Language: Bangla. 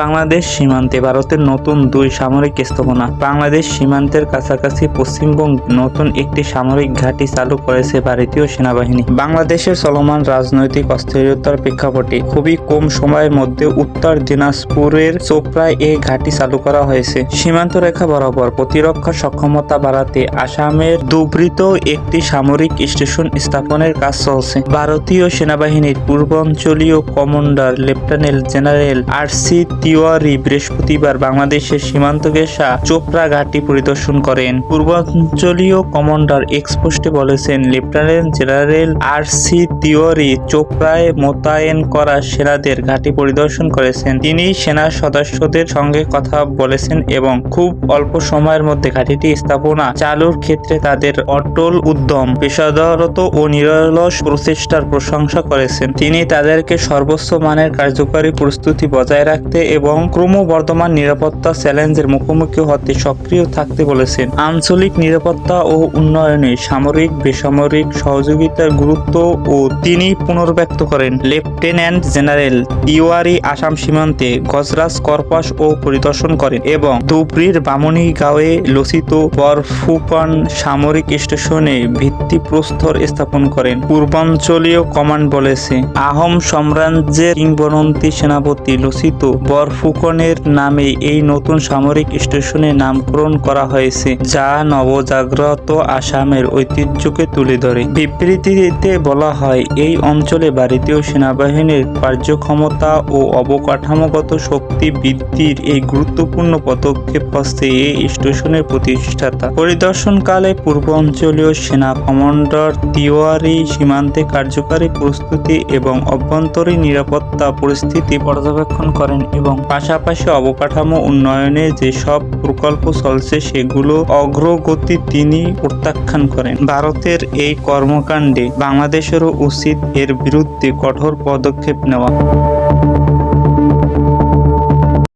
বাংলাদেশ সীমান্তে ভারতের নতুন দুই সামরিক স্থাপনা। বাংলাদেশ সীমান্তের কাছাকাছি পশ্চিমবঙ্গে নতুন একটি সামরিক ঘাঁটি চালু করেছে ভারতীয় সেনাবাহিনী। বাংলাদেশের চলমান রাজনৈতিক অস্থিরতার প্রেক্ষাপটে খুবই কম সময়ের মধ্যে উত্তর দিনাজপুরের চোপড়ায় এই ঘাঁটি চালু করা হয়েছে। সীমান্ত রেখা বরাবর প্রতিরক্ষা সক্ষমতা বাড়াতে আসামের দুবৃত একটি সামরিক স্টেশন স্থাপনের কাজ চলছে। ভারতীয় সেনাবাহিনীর পূর্বাঞ্চলীয় commander lieutenant general R C Tiwari বৃহস্পতিবার বাংলাদেশের সীমান্ত ঘেঁষা চোপড়া ঘাঁটি পরিদর্শন করেন। পূর্বাঞ্চলীয় কমান্ডার এক্সপোস্টে বলেছেন, lieutenant general R C Tiwari চোপড়ায় মোতায়েন করা সেনাদের ঘাঁটি পরিদর্শন করেছেন। তিনি সেনা সদস্যদের সঙ্গে কথা বলেছেন এবং খুব অল্প সময়ের মধ্যে ঘাঁটিটি স্থাপনা চালুর ক্ষেত্রে তাদের অটল উদ্যম পেশাদারত ও নিরলস প্রচেষ্টার প্রশংসা করেছেন। তিনি তাদেরকে সর্বোচ্চ মানের কার্যকরী প্রস্তুতি বজায় রাখতে এবং ক্রমবর্ধমান নিরাপত্তা চ্যালেঞ্জের মুখোমুখি হতে সক্রিয় থাকতে বলেছেন। আঞ্চলিক নিরাপত্তা ও উন্নয়নে সামরিক, বেসামরিক সহযোগিতার গুরুত্ব ও তিনি পুনর্ব্যক্ত করেন। লেফটেন্যান্ট জেনারেল তিওয়ারি আসাম সীমান্তে গজরাজ করপাস ও পরিদর্শন করেন এবং ধুবড়ির বামুনিগাঁওয়ে লসিত বরফুকন সামরিক স্টেশনে ভিত্তিপ্রস্তর স্থাপন করেন। পূর্বাঞ্চলীয় কমান্ড বলেছে, আহোম সাম্রাজ্যের কিংবদন্তি সেনাপতি লসিত বরফুকনের নামে এই নতুন সামরিক স্টেশনের নামকরণ করা হয়েছে, যা নবজাগ্রত আসামের ঐতিহ্যকে তুলে ধরে। বিবৃতিতে বলা হয়, এই অঞ্চলে ভারতীয় সেনাবাহিনীর কার্যক্ষমতা ও অবকাঠামোগত শক্তি বৃদ্ধির এই গুরুত্বপূর্ণ পদক্ষেপ হচ্ছে এই স্টেশনের প্রতিষ্ঠাতা। পরিদর্শনকালে পূর্বাঞ্চলীয় সেনা কমান্ডার তিওয়ারি সীমান্তে কার্যকারী প্রস্তুতি এবং অভ্যন্তরীণ নিরাপত্তা পরিস্থিতি পর্যবেক্ষণ করেন এবং পাশাপাশি অবকাঠামো উন্নয়নে যেসব প্রকল্প চলছে, সেগুলো অগ্রগতি তিনি প্রত্যাখ্যান করেন। ভারতের এই কর্মকাণ্ডে বাংলাদেশেরও উচিত এর বিরুদ্ধে কঠোর পদক্ষেপ নেওয়া।